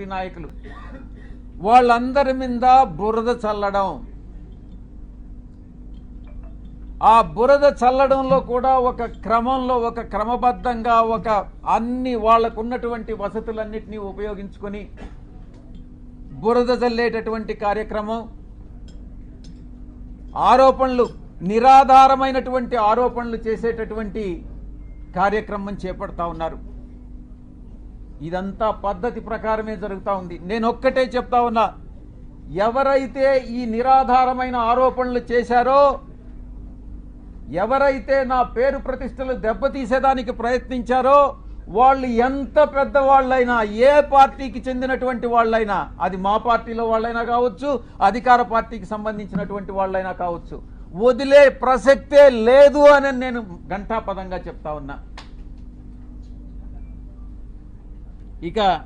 Party నాయకులు. వాళ్ళందరి మీద బురద చల్లడం. ఆ బురద చల్లడంలో కూడా ఒక క్రమంలో ఒక క్రమబద్ధంగా ఒక అన్ని వాళ్ళకున్నటువంటి వసతులన్నింటినీ వసతులన్నిటినీ ఉపయోగించుకొని బురద చల్లేటటువంటి కార్యక్రమం. ఆరోపణలు నిరాధారమైనటువంటి ఆరోపణలు చేసేటటువంటి కార్యక్రమం చేపడతా ఉన్నారు. ఇదంతా పద్ధతి ప్రకారమే జరుగుతూ ఉంది. నేను ఒక్కటే చెప్తా ఉన్నా. ఎవరైతే ఈ నిరాధారమైన ఆరోపణలు చేశారో ఎవరైతే నా పేరు ప్రతిష్టలు దెబ్బతీసేదానికి ప్రయత్నించారో వాళ్ళు ఎంత పెద్ద వాళ్ళైనా ఏ పార్టీకి చెందినటువంటి వాళ్ళైనా అది మా పార్టీలో వాళ్ళైనా కావచ్చు అధికార పార్టీకి సంబంధించినటువంటి వాళ్ళైనా కావచ్చు వదిలే ప్రసక్తే లేదు అని నేను ఘంటాపదంగా చెప్తా ఉన్నా. 一个